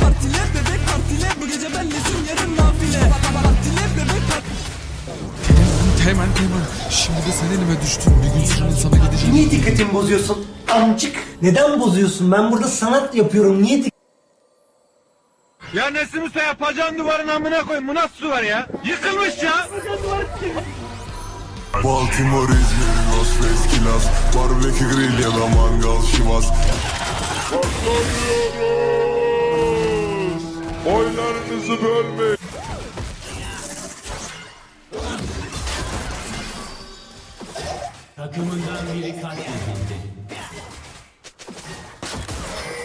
Partile bebek partile bu gece benlesin yarın nafile Partile bebek Teğmen Teğmen şimdi de sen elime bir gün sonra sana gideceğim Niye dikkatimi bozuyorsun? Amcık. Neden bozuyorsun? Ben burada sanat yapıyorum. Niye Ya Nesim Usta ya pacağın duvarın amına koyun. Bu nasıl duvar ya? Yıkılmış ya. Baltimore, İzmir, Las Vegas, Kilas Barbekü grill ya da mangal şivas Oylarınızı bölmeyin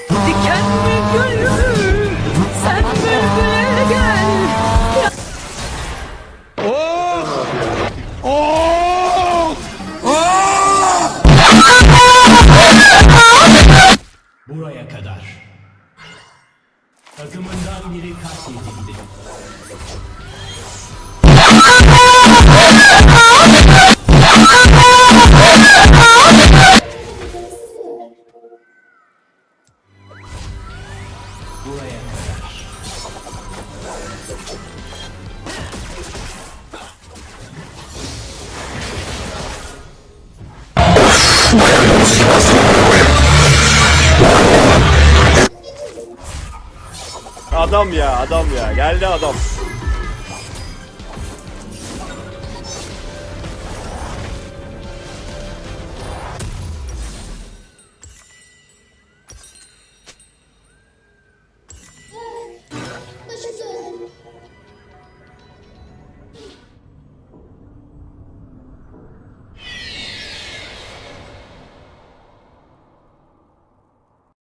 Dikenli gönlüm Buraya kadar. Takımından biri katledildi. Buraya kadar. Adam ya adam ya. Geldi adam.